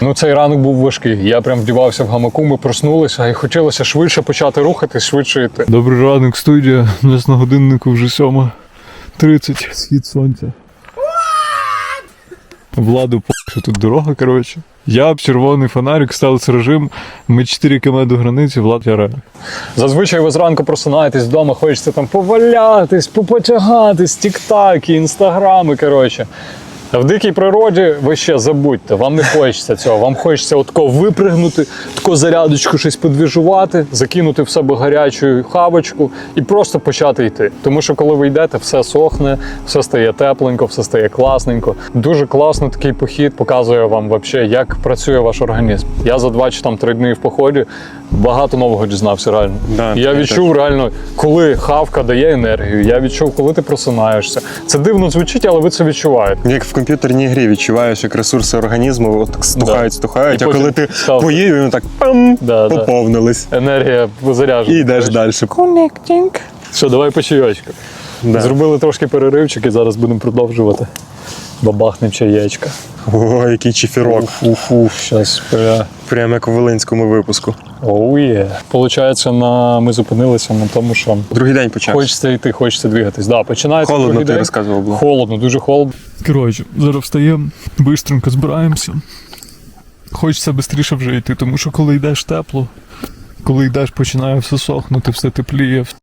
Ну, цей ранок був важкий. Я прям вдівався в гамаку, ми проснулися і хотілося швидше почати рухатись, швидше йти. Добрий ранок, студія. У нас на годиннику вже 7.30. Схід сонця. Владу по що тут дорога, коротше. Я б червоний фонарик, стелс режим. Ми 4 км до границі, Влад я Зазвичай ви зранку просинаєтесь вдома, хочеться там повалятись, попотягатись, тіктаки, інстаграми. Коротше. В дикій природі ви ще забудьте, вам не хочеться цього. Вам хочеться отко випригнути, тако зарядочку щось подвіжувати, закинути в себе гарячу хавочку і просто почати йти. Тому що коли ви йдете, все сохне, все стає тепленько, все стає класненько. Дуже класно такий похід показує вам вообще, як працює ваш організм. Я за два чи там три дні в поході багато нового дізнався реально. Да, я відчув реально, коли хавка дає енергію. Я відчув, коли ти просинаєшся. Це дивно звучить, але ви це відчуваєте. Як в комп'ютерній грі відчуваєш, як ресурси організму от стухають, стухають, І а потім коли ти поїв, вони так пам, Да, да. поповнились. Енергія заряджена. І йдеш далі. Що, давай по чайочку. Да. Зробили трошки переривчик і зараз будемо продовжувати. Бабахнем чаєчка. О, який чефірок. Фу-фу, щас пря. Прямо як у Волинському випуску. Оу yeah. Получається, на... ми зупинилися на тому, що Другий день почався. хочеться йти, хочеться двигатись. Да, починається Холодно, другий ти день. розказував було. Холодно, дуже холодно. Коротше, зараз встаємо, бистренько збираємося. Хочеться швидше вже йти, тому що коли йдеш тепло, коли йдеш, починає все сохнути, все тепліє,